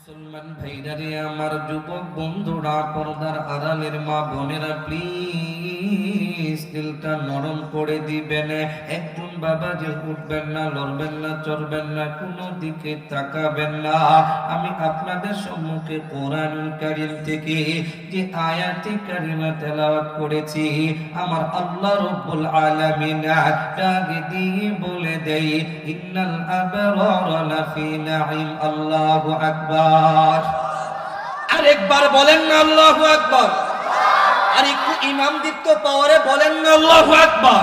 মুসলমান ভাইরারে আমার যুবক বন্ধুরা পর্দার আড়ালের মা বোনেরা প্লিজ দিলটা নরম করে দিবেন। একজন বাবা যে উঠবেন না, লড়বেন না, চড়বেন না, কোনো দিকে তাকাবেন না। আমি আপনাদের সম্মুখে কোরআন কারিম থেকে যে আয়াতি কারিমা তেলাওয়াত করেছি, আমার আল্লাহ রব্বুল আলামিন ডাক দিয়ে বলে দেই, ইন্নাল আবরার লাফি নাঈম, আল্লাহু আকবার। আরেকবার বলেন না, আল্লাহু আকবার। আর একটু ইমাম দীপ্ত পাওয়ারে বলেন না আল্লাহু আকবার।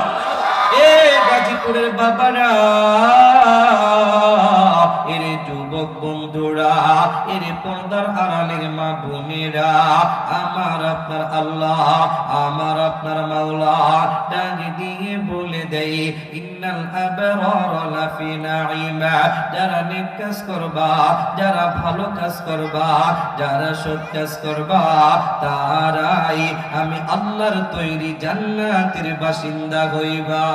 এ গাজীপুরের বাবারা। এরে যুবক বন্ধুরা, এরে পর্দার আড়ালের মা বোনেরা, আমার আপনার আল্লাহ, আমার আপনার মাওলা, ডাক দিয়ে বলে দেয়, ইন্নাল আবরার লাফি নাঈমা। যারা নেক কাজ করবা, যারা ভালো কাজ করবা, যারা সৎ কাজ করবা, তারাই আমি আল্লাহর তৈরি জান্নাতের বাসিন্দা হইবা।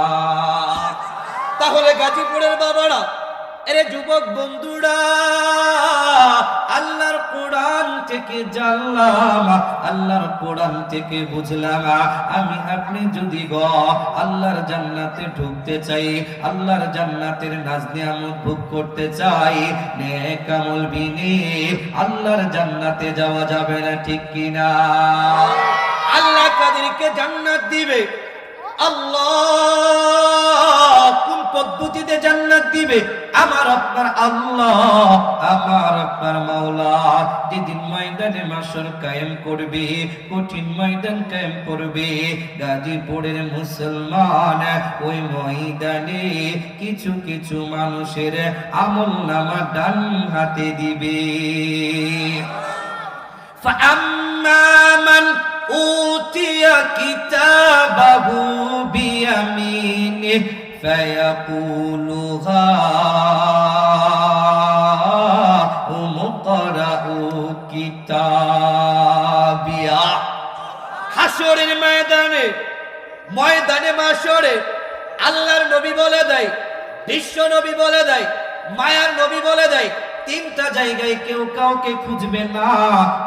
তাহলে গাজীপুরের বাবারা এরে যুবক বন্ধুরা, আল্লাহর কোরআন থেকে জানলাম, আল্লাহর কোরআন থেকে বুঝলাম, আমি আপনি যদি গ, আল্লাহর জান্নাতে ঢুকতে চাই, আল্লাহর জান্নাতের নাজ নিয়ামত ভোগ করতে চাই, নেক আমল বিনে আল্লাহর জান্নাতে যাওয়া যাবে না, ঠিক কিনা আল্লাহ কাদেরকে জান্নাত দিবে। আল্লাহ কোন পদ্ধতিতে জান্নাত দিবে আমার আপনার আল্লাহ আমার আপনার মাওলা যেদিন ময়দানে মাসর কায়েম করবে কঠিন ময়দান কায়েম করবে গাজীপুরের মুসলমান ওই ময়দানে কিছু কিছু মানুষের আমল নামা ডান হাতে দিবে فأما من أوتي كتابه بيمينه فيقول هاؤم اقرءوا كتابيا হাসরের ময়দানে ময়দানে মাসরে আল্লাহর নবী বলে দেয় বিশ্ব নবী বলে দেয় মায়ার নবী বলে দেয় তিনটা জায়গায় কেউ কাউকে খুঁজবে না,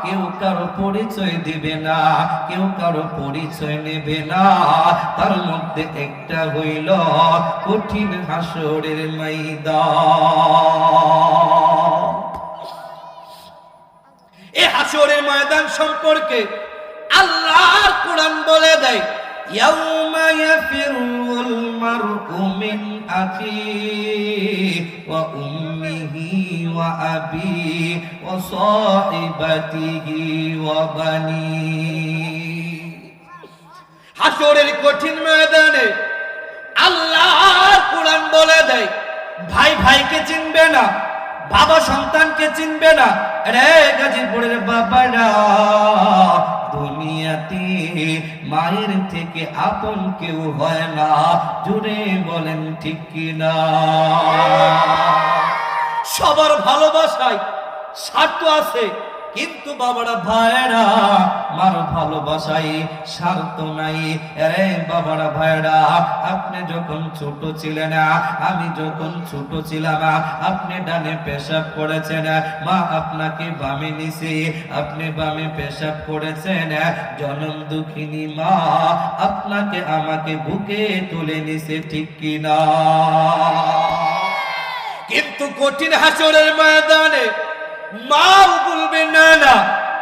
কেউ কারও পরিচয় দিবে না, কেউ কারও পরিচয় নেবে না। তার মধ্যে একটা হইল কঠিন হাসরের এ হাসরের ময়দান সম্পর্কে আল্লাহর কোরআন বলে দেয়, ইয়াউমা ইয়াফিরুল মার'ু মিন আখিহি ওয়া সাহিবাতিহি ওয়া বানিহি হাসরের কঠিন ময়দানে আল্লাহর কোরআন বলে দেয়, ভাই ভাইকে চিনবে না, বাবা সন্তানকে চিনবে না, রে গাজীপুরের বাবারা, দুনিয়াতে মায়ের থেকে আপন কেউ হয় না, জুড়ে বলেন ঠিক কিনা। সবার ভালোবাসায় স্বার্থ আছে, কিন্তু বাবারা ভাইরা মার ভালোবাসাই স্বার্থ নাই। আরে বাবারা ভাইরা আপনি যখন ছোট ছিলেন, আমি যখন ছোট ছিলাম, আপনি ডানে পেশাব করেছেন, মা আপনাকে বামে নিছে, আপনি বামে পেশাব করেছেন, জনম দুঃখিনী মা আপনাকে আমাকে বুকে তুলে নিছে, ঠিক কিনা? কিন্তু কঠিন হাসরের ময়দানে মাও বলবে, না না,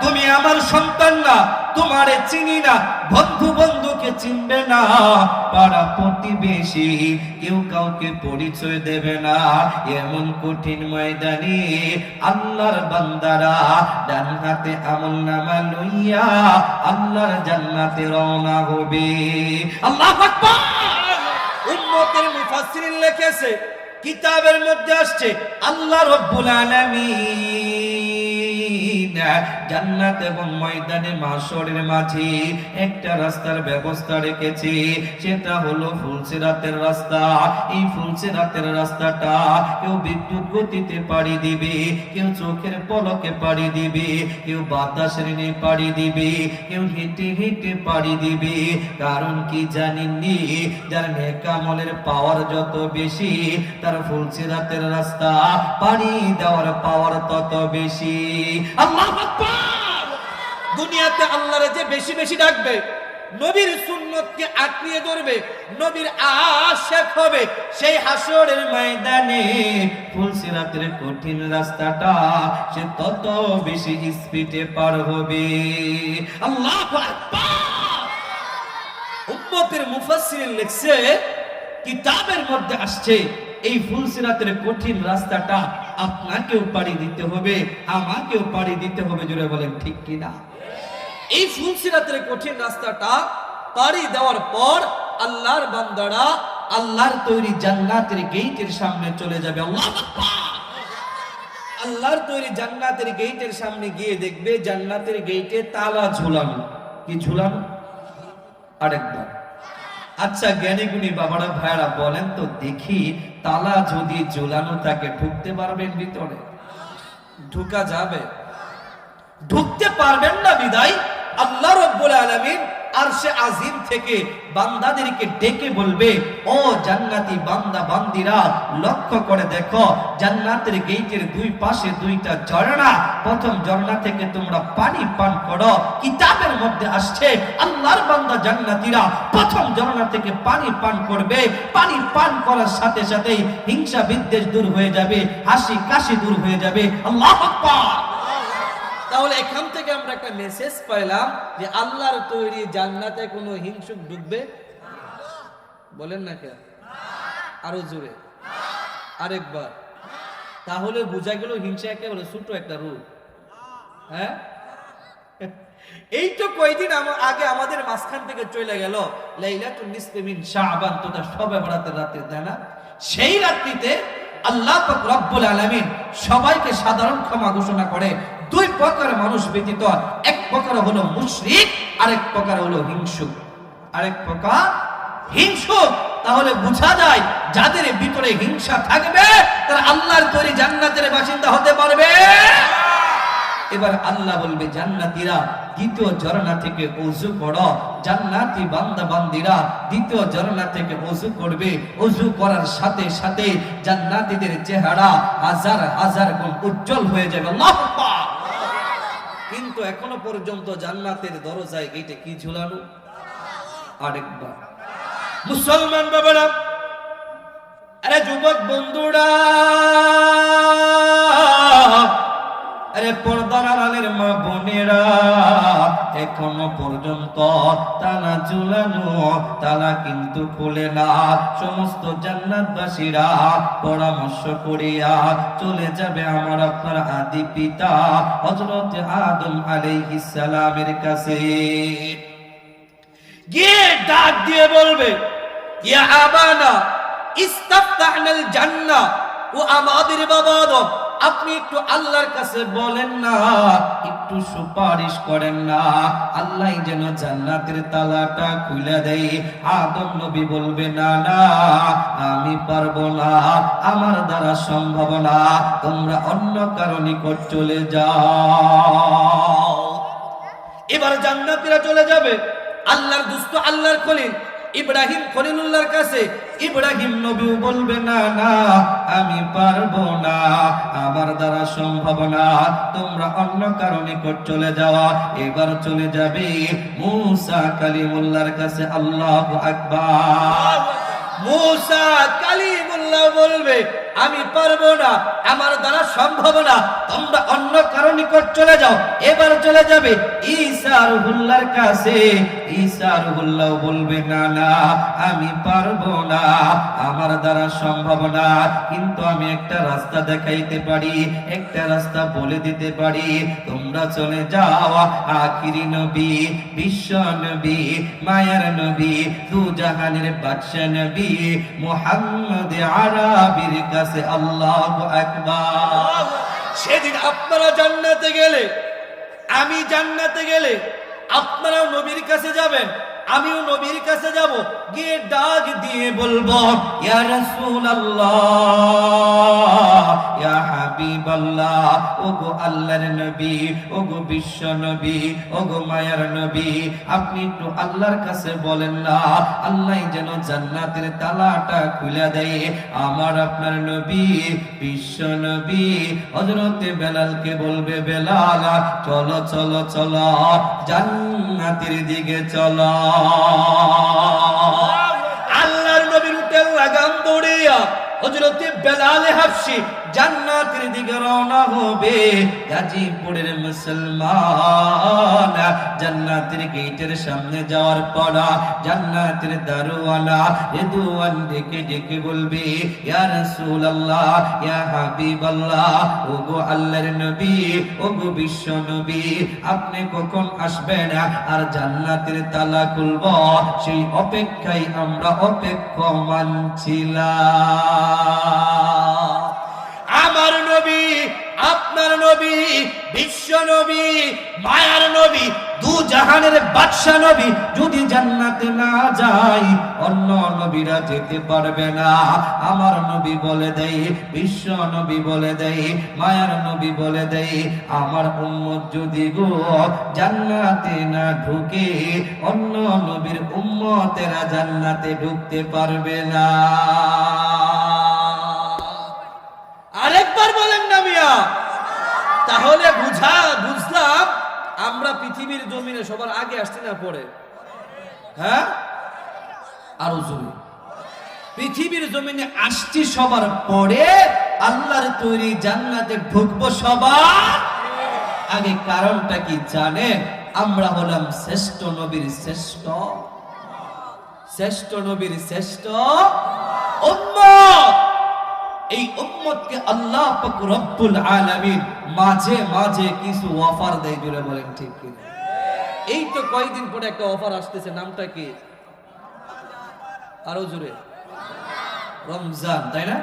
তুমি আমার সন্তান না, তোমারে চিনি না বন্ধু বন্ধুকে চিনবে না, পাড়া প্রতিবেশী কেউ কাউকে পরিচয় দেবে না, এমন কঠিন ময়দানে আল্লাহর বান্দারা ডান হাতে আমল নামা লইয়া আল্লাহর জান্নাতে রওনা হবে। আল্লাহ উম্মতের মুফাসসিরিন লিখেছে কিতাবের মধ্যে আসছে আল্লাহ রব্বুল আলামিন জান্নাত এবং ময়দানে মাসরের মাঝে একটা রাস্তার ব্যবস্থা সেটা হলো রাস্তা। এই রাস্তাটা কেউ বিদ্যুৎ গতিতে পাড়ি দিবে, কেউ চোখের পলকে পাড়ি দিবে, কেউ পাড়ি দিবে, কেউ হেঁটে হেঁটে পাড়ি দিবে। কারণ কি জানেননি? যার নেকামলের পাওয়ার যত বেশি, তার ফুলসিরাতের রাস্তা পাড়ি দেওয়ার পাওয়ার তত বেশি। আল্লাহ দুনিয়াতে আল্লাহরে যে বেশি বেশি ডাকবে, নবীর সুন্নতকে আঁকড়িয়ে ধরবে, নবীর আশেক হবে, সেই হাসরের ময়দানে ফুলসিরাতের কঠিন রাস্তাটা সে তত বেশি স্পিডে পার হবে। আল্লাহ উম্মতের মুফাসসির লিখছে, কিতাবের মধ্যে আসছে, এই ফুলসিরাতের কঠিন রাস্তাটা আপনাকেও পাড়ি দিতে হবে, আমাকেও পাড়ি দিতে হবে জুড়ে বলেন, ঠিক কিনা এই ফুলসিরাতের কঠিন রাস্তাটা পাড়ি দেওয়ার পর আল্লাহর বান্দারা আল্লাহর তৈরি জান্নাতের গেইটের সামনে চলে যাবে। আল্লাহ আল্লাহর তৈরি জান্নাতের গেইটের সামনে গিয়ে দেখবে জান্নাতের গেইটে তালা ঝুলানো। কি ঝুলানো? আরেকবার। আচ্ছা জ্ঞানী গুণী বাবারা ভাইরা বলেন তো, দেখি তালা যদি জোলানো থাকে, ঢুকতে পারবেন ভিতরে? ঢুকা যাবে। ঢুকতে পারবেন না বিদায়? আল্লাহ রব্বুল আলামিন আরশে আজিম থেকে বান্দাদেরকে ডেকে বলবে, ও জান্নাতি বান্দা, বান্দিরা, লক্ষ্য করে দেখো, জান্নাতের গেটের দুই পাশে দুইটা ঝর্ণা। প্রথম ঝর্ণা থেকে তোমরা পানি পান করো, কিতাবের মধ্যে আসছে, আল্লাহর বান্দা জান্নাতীরা প্রথম ঝর্ণা থেকে পানি পান করবে। পানি পান করার সাথে সাথেই হিংসা বিদ্বেষ দূর হয়ে যাবে, হাসি কাশি দূর হয়ে যাবে। আল্লাহ আকবার! তাহলে এখান থেকে আমরা একটা মেসেজ পাইলাম যে আল্লাহর তৈরি জান্নাতে কোনো হিংসুক ঢুকবে? বলেন না কে আরও জোরে। আরেকবার। তাহলে বোঝা গেল হিংসা একেবারে ছোট একটা রূপ। হ্যাঁ? এই তো কয়দিন আগে আমাদের মাঝখান থেকে চলে গেল, লাইলাতুন নিসফে মিন শাবান তোটা সবে বরাতের রাতে, তাই না? সেই রাত্রিতে আল্লাহ রব্বুল আলামিন সবাইকে সাধারণ ক্ষমা ঘোষণা করে দুই প্রকার মানুষ ব্যতীত এক প্রকার হলো মুশরিক, আরেক প্রকার হলো হিংসুক। আরেক প্রকার হিংসুক। তাহলে বোঝা যায়, যাদের ভিতরে হিংসা থাকবে, তারা আল্লাহর তৈরি জান্নাতের বাসিন্দা হতে পারবে। এবার আল্লাহ বলবে, জান্নাতীরা, দ্বিতীয় ঝর্ণা থেকে অজু করো। জান্নাতি বান্দা বান্দিরা দ্বিতীয় ঝর্ণা থেকে অজু করবে। অজু করার সাথে সাথে জান্নাতীদের চেহারা হাজার হাজার গুণ উজ্জ্বল হয়ে যাবে। কিন্তু এখনও পর্যন্ত জান্নাতের দরজায় গেটে কি ঝুলানো আরেকবার। মুসলমান বাবারা, আরে যুবক বন্ধুরা, আরে পর্দার আলের মা বোনেরা এখনও পর্যন্ত তালা ঝুলানো, তালা কিন্তু খুলে না। সমস্ত জান্নাতবাসীরা পরামর্শ করিয়া চলে যাবে আমার আপনার আদি পিতা, হযরত আদম আলাইহিস সালামের কাছে। গিয়ে ডাক দিয়ে বলবে, ইয়া আবানা, ইস্তাফতাহনাল জান্নাহ, ও আমাদের বাবা আপনি একটু আল্লাহর কাছে বলেন না, একটু সুপারিশ করেন না। আল্লাহ যেন জান্নাতের তালাটা খুলে দেয়। আদম নবী বলবে, না না, আমি পারব না। আমার দ্বারা সম্ভব না। তোমরা অন্য কারও নিকট চলে যাও। এবার জান্নাতীরা চলে যাবে। আল্লাহর দুস্থ আল্লাহর খলিল। ইব্রাহিম খলিলুল্লাহর কাছে ইব্রাহিম নবী বলবে না না আমি পারব না আমার দ্বারা সম্ভব না তোমরা অন্য কারণে কর চলে যাওয়া এবার চলে যাবে মুসা কালিমুল্লাহর কাছে আল্লাহ আকবার। মুসা কালিমুল্লাহ বলবে আমি পারব না, আমার দ্বারা সম্ভব না। তোমরা অন্য কারও নিকট চলে যাও, এবার চলে যাবে। ঈসা রুহুল্লাহর কাছে, ঈসা রুহুল্লাহ বলবে, না না, আমি পারব না, আমার দ্বারা সম্ভব না। কিন্তু আমি একটা রাস্তা দেখাইতে পারি, একটা রাস্তা বলে দিতে পারি। তোমরা চলে যাও, আখিরি নবী, বিশ্ব নবী, মায়ার নবী দু জাহানের বাদশা নবী, মুহাম্মদ আরাবির কাছে আল্লাহু একবার সেদিন আপনারা জান্নাতে গেলে, আমি জান্নাতে গেলে, আপনারাও নবীর কাছে যাবেন, আমিও নবীর কাছে যাব, গিয়ে ডাক দিয়ে বলব, ইয়া রাসূলুল্লাহ। ইয়া হাবিবাল্লাহ, ওগো আল্লাহর নবী, ওগো বিশ্ব নবী, ওগো মায়ার নবী, আপনি একটু আল্লাহর কাছে বলেন না, আল্লাহ যেন জান্নাতের তালাটা খুলে দেয়। আমার আপনার নবী, বিশ্ব নবী বেলালকে বলবে, বেলাল, চলো চলো চলো, জান্নাতের দিকে চলো। আল্লাহর নবীর উটের লাগাম হযরতে বেলালে হাফসি জান্নাতের দিকে রওনা হবে। গাজীপুরের মুসলমান জান্নাতের গেটের সামনে যাওয়ার পর জান্নাতের দারোয়ানা রেদুয়ান ডেকে ডেকে বলবে, ইয়া রাসূলুল্লাহ, ইয়া হাবিবাল্লাহ, ওগো আল্লাহর নবী, ওগো বিশ্ব নবী, আপনি কখন আসবেন আর জান্নাতের তালা খুলব? সেই অপেক্ষায় আমরা অপেক্ষমান ছিলাম। আমার নবী, আপনার নবী, বিশ্ব নবী, মায়ার নবী, দু জাহানের বাদশা নবী যদি জান্নাতে না যাই অন্য নবীরা যেতে পারবে না। আমার নবী বলে দেয় বিশ্ব নবী বলে দেয় মায়ার নবী বলে দেয় আমার উম্মত যদি গো জান্নাতে না ঢুকে, অন্য নবীর উম্মতেরা জান্নাতে ঢুকতে পারবে না। আরেকবার বলেন না মিয়া। তাহলে বুঝা, বুঝলাম আমরা পৃথিবীর জমিনে সবার আগে আসছি না পরে? হ্যাঁ? আরও জোরে। পৃথিবীর জমিনে আসছি সবার পরে আল্লাহর তৈরি জান্নাতে ঢুকবো সবার আগে। কারণটা কি জানেন? আমরা হলাম শ্রেষ্ঠ নবীর শ্রেষ্ঠ। শ্রেষ্ঠ নবীর শ্রেষ্ঠ উম্মত। এই উম্মতকে আল্লাহ পাক রব্বুল আলামিন মাঝে মাঝে কিছু অফার দেয় জুড়ে বলেন ঠিক কিনা। এই তো কয়েকদিন পরে একটা অফার আসতেছে, নামটা কি? আরও জোরে। রমজান, তাই না?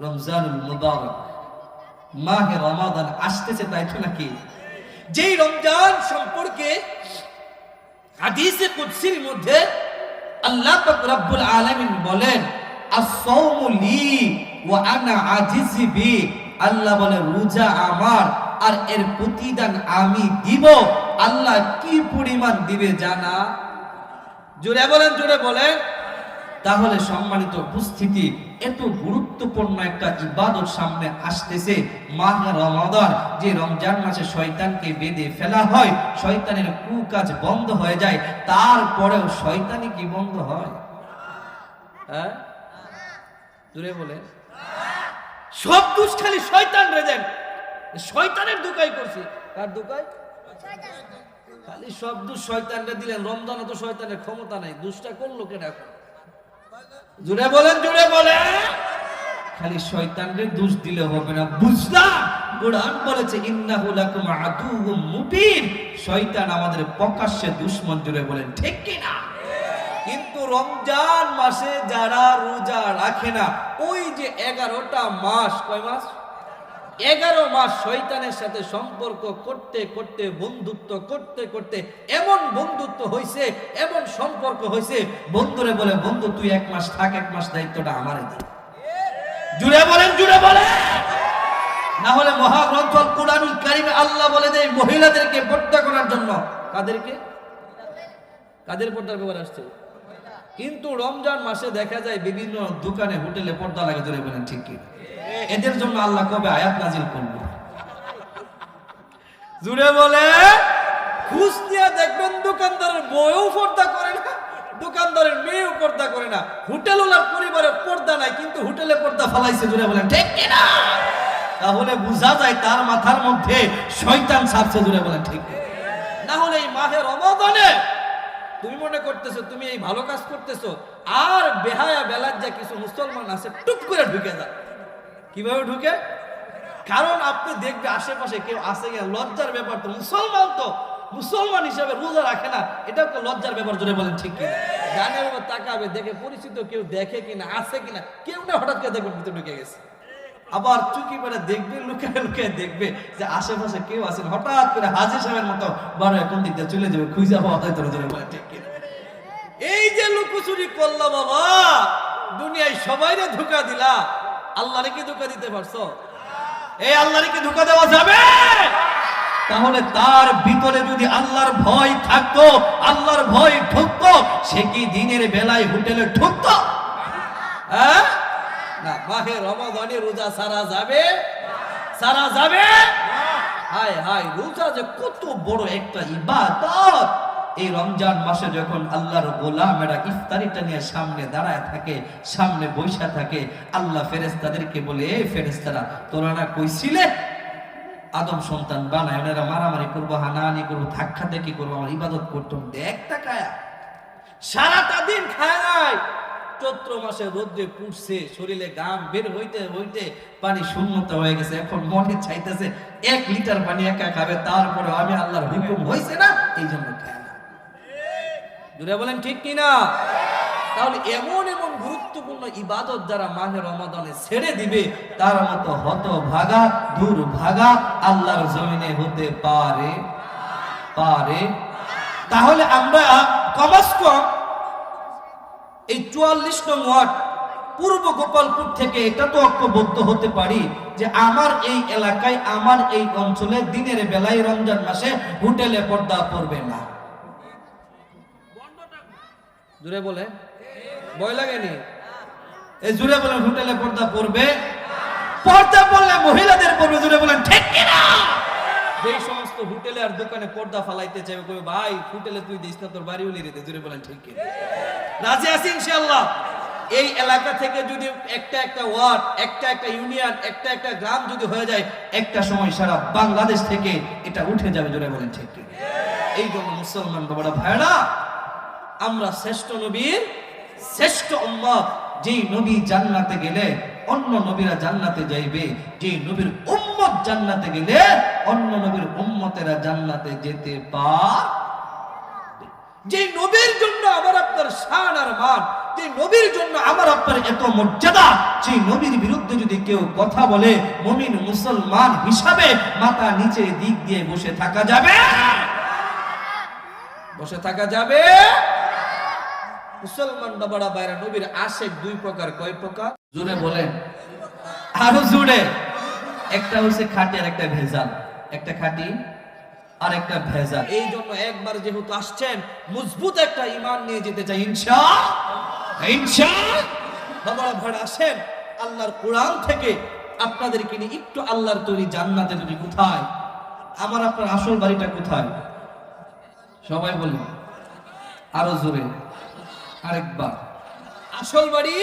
রমজানুল মুবারক। মাহে রমাদান আসতেছে, তাই তো নাকি? যেই রমজান সম্পর্কে হাদিসে কুদসির মধ্যে আল্লাহ পাক রব্বুল আলামিন বলেন আস-সাওমু লি ওয়া আনা আজিজিবি আল্লাহ বলে, রোজা আমার আর এর প্রতিদান আমি দিব। আল্লাহ কি পরিমাণ দিবে জানা? জোরে বলেন জোরে বলেন। তাহলে সম্মানিত উপস্থিতি, এত গুরুত্বপূর্ণ একটা ইবাদত সামনে আসতেছে মাহে রমাদান, যে রমজান মাসে শয়তানকে বেঁধে ফেলা হয়, শয়তানের কুকাজ বন্ধ হয়ে যায়, তারপরেও শয়তানি কি বন্ধ হয়? হ্যাঁ? জোরে বলেন। সব দোষ খালি শয়তান রেজেন শয়তানের দুকাই করছি। কার দুকাই খালি সব দোষ শয়তানরে দিলেন। রমজানে তো শয়তানের ক্ষমতা নাই। দুষ্টা করল কেন এখন? জুড়ে বলেন জুড়ে বলেন। খালি শয়তানকে দোষ দিলে হবে না। বুঝলাম? কোরআন বলেছে, ইন্নাহু লাকুম আদুউম মুবিন। শয়তান আমাদের প্রকাশ্যে দুশমন জুড়ে বলেন। ঠিক কি না কিন্তু রমজান মাসে যারা রোজা রাখে না, ওই যে এগারোটা মাস, কয় মাস? এগারো মাস শয়তানের সাথে সম্পর্ক করতে করতে, বন্ধুত্ব করতে করতে এমন বন্ধুত্ব হয়েছে এমন সম্পর্ক হয়েছে বন্ধুরে বলে, বন্ধু, তুই এক মাস থাক, এক মাস দায়িত্বটা আমারে জুড়ে বলেন জুড়ে বলেন। না হলে মহাগ্রন্থ কোরআনুল কারিমে আল্লাহ বলে দেয়, মহিলাদেরকে পর্দা করার জন্য। কাদেরকে? কাদের পর্দার ব্যাপার আসছে? কিন্তু রমজান মাসে দেখা যায় বিভিন্ন দোকানে, হোটেলে পর্দা লাগে ধরে বলেন ঠিক কি এদের জন্য আল্লাহ কবে আয়াত নাজিল করবে জুড়ে বলে খুশ নিয়ে দেখবেন দোকানদারের বইও পর্দা করে না, দোকানদারের মেয়েও পর্দা করে না, হোটেলওয়ালার পরিবারের পর্দা নাই, কিন্তু হোটেলে পর্দা ফালাইছে জুড়ে বলেন ঠিক কি না? তাহলে বোঝা যায় তার মাথার মধ্যে শয়তান ছাপছে জুড়ে বলেন ঠিক না? হলে এই মাহে রমাদানে তুমি মনে করতেছো, তুমি এই ভালো কাজ করতেছো, আর বেহায়া বেলার যা কিছু মুসলমান আছে, টুক করে ঢুকে যায় কীভাবে ঢুকে? কারণ আপনি দেখবে আশেপাশে কেউ আসে গিয়ে লজ্জার ব্যাপার তো, মুসলমান তো, মুসলমান হিসাবে রোজা রাখে না। এটাও তো লজ্জার ব্যাপার জুড়ে বলেন, ঠিক কিনা? গানের তাকাবে, দেখে পরিচিত কেউ দেখে কিনা, আছে কিনা, কেউ না হঠাৎ করে ভিতরে ঢুকে গেছে। আবার চুকি করে দেখবে, লুকায় লুকায় দেখবে যে আশেপাশে কেউ আছেন হঠাৎ করে হাজির সাহেবের মতো বড় এখন দিক দিয়ে চলে যাবে, খুঁজে পাওয়া হয় তোর জন্য। এই যে লুকোচুরি করলা বাবা, দুনিয়ায় সবাইরে ধোকা দিলা। আল্লাহরে কি ধোকা দিতে পারছ? এই আল্লাহরে কি ধোকা দেওয়া যাবে? তাহলে তার ভিতরে যদি আল্লাহর ভয় থাকতো, আল্লাহর ভয় ঢুকতো, সে কি দিনের বেলায় হোটেলে ঢুকতো? হ্যাঁ? না, মাহে রমাদানে রোজা সারা যাবে? সারা যাবে? হায় হায়, রোজা যে কত বড় একটা ইবাদত! এই রমজান মাসে যখন আল্লাহর গোলামেরা ইফতারিটা নিয়ে সামনে দাঁড়ায় থাকে, সামনে বৈশা থাকে, আল্লাহ ফেরেস্তাদেরকে বলে এই ফেরেস্তারা তোরা না কইছিলে? আদম সন্তান বানায় ওনারা মারামারি করব, হানাহানি করব ধাক্কা দেখি করব, আমার ইবাদত করতাম দেখ তাকায়া। সারাটা দিন খায় নাই। চৈত্র মাসে রোদ্রে পুড়ছে, শরীরে গাম বের হইতে হইতে পানি শূন্যতা হয়ে গেছে। এখন মনে চাইতেছে, এক লিটার পানি একা খাবে, তারপরে আমি আল্লাহর হুকুম হয়েছে না এই জন্য খায় বলেন ঠিক কিনা? তাহলে এমন এমন গুরুত্বপূর্ণ ইবাদত যারা মাহে রমাদানে ছেড়ে দিবে, তার মতো হত ভাগা দূর ভাগা আল্লাহর জমিনে হতে পারে পারে। তাহলে আমরা কমাস কম এই চুয়াল্লিশ নং ওয়ার্ড পূর্ব গোপালপুর থেকে এটা তো ঐক্যবদ্ধ হতে পারি যে আমার এই এলাকায়, আমার এই অঞ্চলে দিনের বেলায় রমজান মাসে হোটেলে পর্দা পড়বে না। জুড়ে বলে? ভয় লাগেনি? এই জুড়ে বলেন হোটেলে পর্দা পড়বে? পর্দা পড়লে মহিলাদের পড়বে জুড়ে বলেন, ঠিক কিনা? যেই সমস্ত হোটেলে আর দোকানে পর্দা ফালাইতে চাইবে ভাই, হোটেলে তুই দিস না, তোর বাড়ি উলি রেতে জুড়ে বলেন, ঠিক কিনা? রাজি আছি ইনশাআল্লাহ এই এলাকা থেকে যদি একটা একটা ওয়ার্ড, একটা একটা ইউনিয়ন, একটা একটা গ্রাম যদি হয়ে যায়, একটা সময় সারা বাংলাদেশ থেকে এটা উঠে যাবে, জোরে বলেন ঠিক? এই জন্য মুসলমান বাবারা ভাইরা আমরা শ্রেষ্ঠ নবীর শ্রেষ্ঠ উম্মত যেই নবী জান্নাতে গেলে অন্য নবীরা জান্নাতে যাইবে, যেই নবীর উম্মত জান্নাতে গেলে অন্য নবীর উম্মতেরা জান্নাতে যেতে পার যে নবীর জন্য আমার আপনার শান আর মান, যে নবীর জন্য আমার আপনার এত মর্যাদা, সেই নবীর বিরুদ্ধে যদি কেউ কথা বলে, মমিন মুসলমান হিসাবে মাথা নিচে দিক দিয়ে বসে থাকা যাবে? বসে থাকা যাবে? মুসলমান বাবারা বাইরে, নবীর আশেক দুই প্রকার, কয় প্রকার? জুড়ে বলেন। আরও জুড়ে একটা হচ্ছে খাটি আর একটা ভেজাল। একটা খাঁটি আর একটা ভেজাল। এই জন্য একবার যেহেতু আসছেন মজবুত একটা ইমান নিয়ে যেতে চাই ইনশা। ইনশা। বাবারা ভাড়া আসেন আল্লাহর কোরআন থেকে আপনাদেরকে নিয়ে একটু আল্লাহর তৈরি জান্নাতে যদি কোথায়? আমার আপনার আসল বাড়িটা কোথায়? সবাই বলুন। আরও জোরে। আরেকবার। আসল বাড়ি?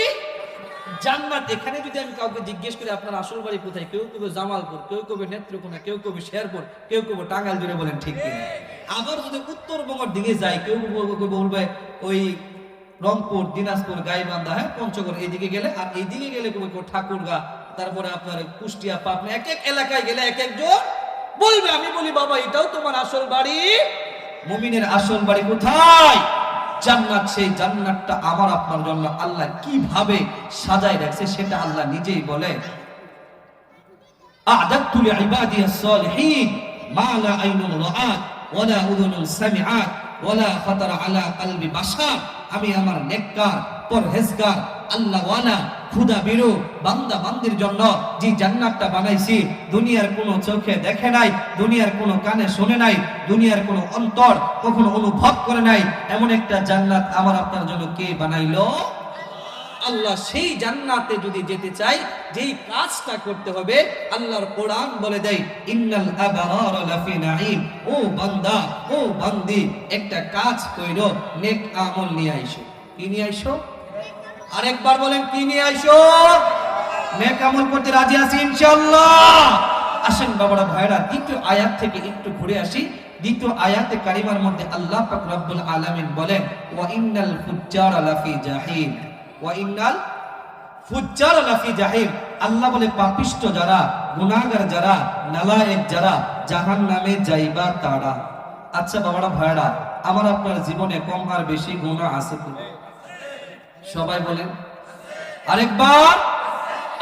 জান্নাত এখানে যদি আমি কাউকে জিজ্ঞেস করি, আপনার আসল বাড়ি কোথায়? কেউ কবে জামালপুর, কেউ কবে নেত্রকোনা, কেউ কবে শেরপুর, কেউ কবে টাঙ্গাইল জুড়ে বলেন, ঠিক আবার যদি উত্তরবঙ্গের দিকে যাই, কেউ বলবে ওই রংপুর, দিনাজপুর, গাইবান্ধা হ্যাঁ পঞ্চগড় এইদিকে গেলে আর এইদিকে গেলে কেউ ঠাকুরগা, তারপরে আপনার কুষ্টিয়া, পাবনা, এক এক এলাকায় গেলে এক একজন বলবে, আমি বলি, বাবা, এটাও তোমার আসল বাড়ি? মুমিনের আসল বাড়ি কোথায়? জান্নাত সেই জান্নাতটা আমার আপনার জন্য আল্লাহ কিভাবে সাজায় রাখছে সেটা আল্লাহ নিজেই বলে أعددت لعبادي الصالحين ما لا عين رأت ولا أذن سمعت ولا خطر على قلب بشر আমি আমার নেককার পরহেজগার আল্লাহওয়ালা খুদা বিরু, বান্দা বান্দির জন্য যে জান্নাতটা বানাইছি, দুনিয়ার কোনো চোখে দেখে নাই, দুনিয়ার কোনো কানে শুনে নাই, দুনিয়ার কোনো অন্তর কখনো অনুভব করে নাই, এমন একটা জান্নাত আমার আপনার জন্য কে বানাইলো? আল্লাহ সেই জান্নাতে যদি যেতে চাই, যেই কাজটা করতে হবে, আল্লাহর কোরআন বলে দেয়, ইন্নাল আবরার লাফি নাঈম। ও বান্দা, ও বান্দি, একটা কাজ কইরো, নেক আমল নিয়ে আইসো। কি নিয়ে আইসো? আরেকবার বলেন, কি নিয়ে আইসো? নেক আমল করতে রাজি আছি, ইনশাআল্লাহ। আসেন বাবারা ভাইরা দ্বিতীয় আয়াত থেকে একটু ঘুরে আসি। দ্বিতীয় আয়াতে কারিমার মধ্যে আল্লাহ পাক রব্বুল আলামিন বলেন, ওয়া ইন্নাল ফুজ্জারা লাফি জাহিম ওয়া ইন্নাল ফুজ্জার লাফি জাহিম আল্লাহ বলে, পাপিষ্ট যারা, গুনাহগার যারা, নালায়েক যারা জাহান নামে যাইবা তারা। আচ্ছা বাবারা ভাইরা আমার আপনার জীবনে কম আর বেশি গুনাহ আছে কি সবাই বলেন। আরেকবার।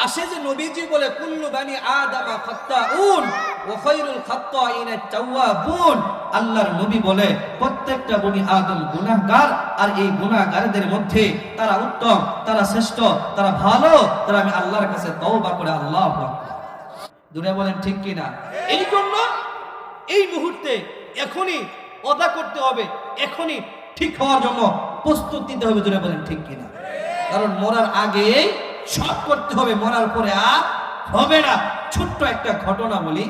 আসে যে নবীজি বলে, কুল্লু বানি আদামা খাত্তাউন ওয়া খায়রুল খাত্তাইনা তাওয়াবুন আল্লাহর নবী বলে, প্রত্যেকটা বনি আদম গুনাহগার আর এই গুনাহগারদের মধ্যে তারা উত্তম, তারা শ্রেষ্ঠ, তারা ভালো, তারা আমি আল্লাহর কাছে তওবা করে আল্লাহ দুনিয়া বলেন, ঠিক কি না? এই জন্য এই মুহূর্তে এখনই অদা করতে হবে, এখনই ঠিক হওয়ার জন্য। প্রস্তুত দিতে হবে ধরে বলেন, ঠিক কিনা? কারণ মরার আগে সব করতে হবে, মরার পরে আর হবে না। ছোট্ট একটা ঘটনা বলি।